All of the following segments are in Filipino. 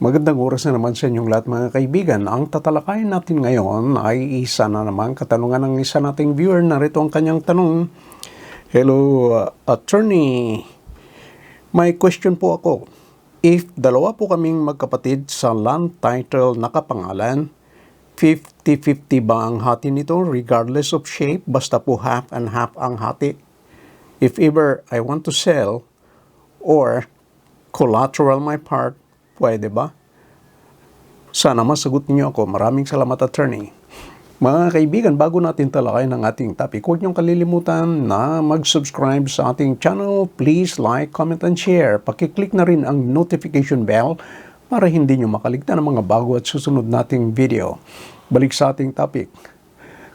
Magandang oras na naman sa inyong lahat mga kaibigan. Ang tatalakayin natin ngayon ay isa na naman katanungan ng isa nating viewer. Narito ang kanyang tanong. Hello, uh, attorney. May question po ako. If dalawa po kaming magkapatid sa land title nakapangalan, 50-50 ba ang hati nito regardless of shape? Basta po half and half ang hati. If ever I want to sell or collateral my part, pwede ba? Sana masagot niyo ako. Maraming salamat, attorney. Mga kaibigan, bago natin talakayin ang ating topic, huwag niyong kalilimutan na mag-subscribe sa ating channel. Please like, comment, and share. Pakiclick na rin ang notification bell para hindi niyo makaligtan ng mga bago at susunod nating video. Balik sa ating topic.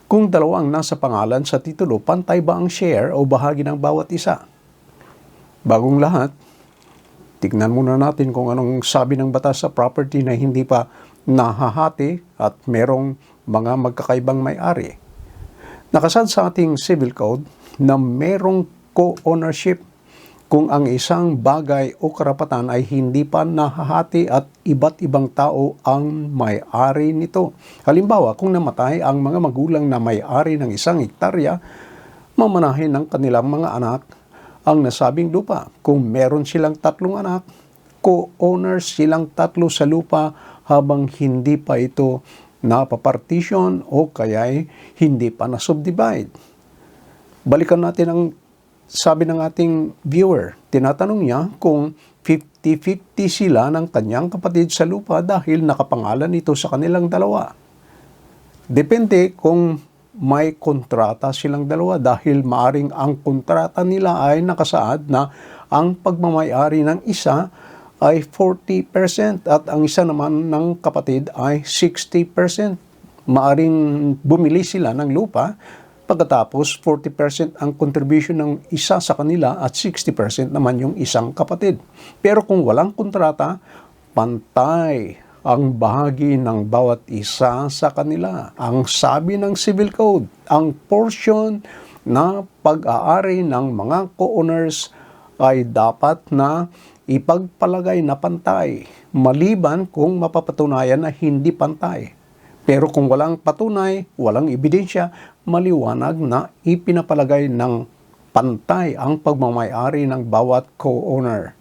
Kung dalawang nasa pangalan sa titulo, pantay ba ang share o bahagi ng bawat isa? Bagong lahat, tignan muna natin kung anong sabi ng batas sa property na hindi pa nahahati at merong mga magkakaibang may-ari. Nakasad sa ating civil code na merong co-ownership kung ang isang bagay o karapatan ay hindi pa nahahati at iba't ibang tao ang may-ari nito. Halimbawa, kung namatay ang mga magulang na may-ari ng isang hektarya, mamanahin ng kanilang mga anak ang nasabing lupa. Kung meron silang tatlong anak, co-owners silang tatlo sa lupa habang hindi pa ito napapartition o kaya'y hindi pa na-subdivide. Balikan natin ang sabi ng ating viewer. Tinatanong niya kung 50-50 sila ng kanyang kapatid sa lupa dahil nakapangalan ito sa kanilang dalawa. Depende kung may kontrata silang dalawa dahil maaring ang kontrata nila ay nakasaad na ang pagmamayari ng isa ay 40% at ang isa naman ng kapatid ay 60%. Maaring bumili sila ng lupa pagkatapos 40% ang contribution ng isa sa kanila at 60% naman yung isang kapatid. Pero kung walang kontrata, pantay ang bahagi ng bawat isa sa kanila. Ang sabi ng Civil Code, ang portion na pag-aari ng mga co-owners ay dapat na ipagpalagay na pantay maliban kung mapapatunayan na hindi pantay. Pero kung walang patunay, walang ebidensya, maliwanag na ipinapalagay ng pantay ang pagmamayari ng bawat co-owner.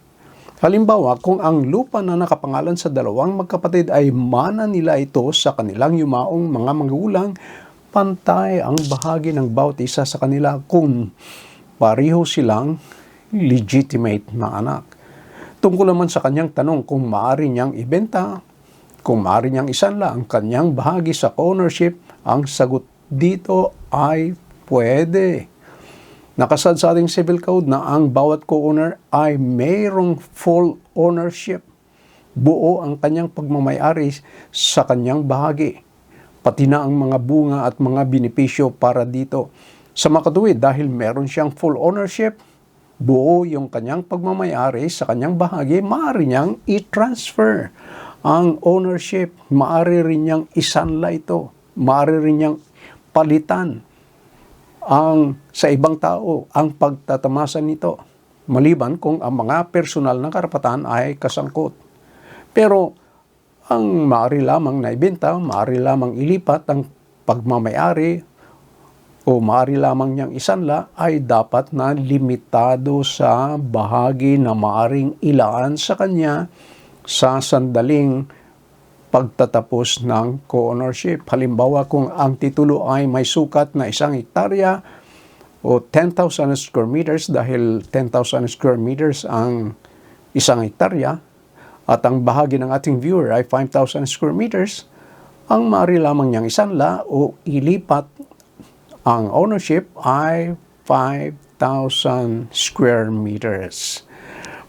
Halimbawa, kung ang lupa na nakapangalan sa dalawang magkapatid ay mana nila ito sa kanilang yumaong mga magulang, pantay ang bahagi ng bawat isa sa kanila kung pareho silang legitimate na anak. Tungkol naman sa kanyang tanong kung maaari niyang ibenta, kung maaari niyang isanla ang kanyang bahagi sa ownership, ang sagot dito ay pwede. Nakasad sa ating civil code na ang bawat co-owner ay mayroong full ownership. Buo ang kanyang pagmamayari sa kanyang bahagi. Pati na ang mga bunga at mga benepisyo para dito. Sa makatuwid, dahil meron siyang full ownership, buo yung kanyang pagmamayari sa kanyang bahagi, maaari niyang i-transfer ang ownership. Maaari rin niyang isanla ito. Maaari rin niyang palitan ang sa ibang tao ang pagtatamasan nito maliban kung ang mga personal na karapatan ay kasangkot. Pero ang maaari lamang na ibenta, maaari lamang ilipat ang pagmamayari o maaari lamang niyang isanla ay dapat na limitado sa bahagi na maaring ilaan sa kanya sa sandaling pagtatapos ng co-ownership. Halimbawa, kung ang titulo ay may sukat na isang hektarya o 10,000 square meters dahil 10,000 square meters ang isang hektarya at ang bahagi ng ating viewer ay 5,000 square meters, ang maaari lamang niyang isanla o ilipat ang ownership ay 5,000 square meters.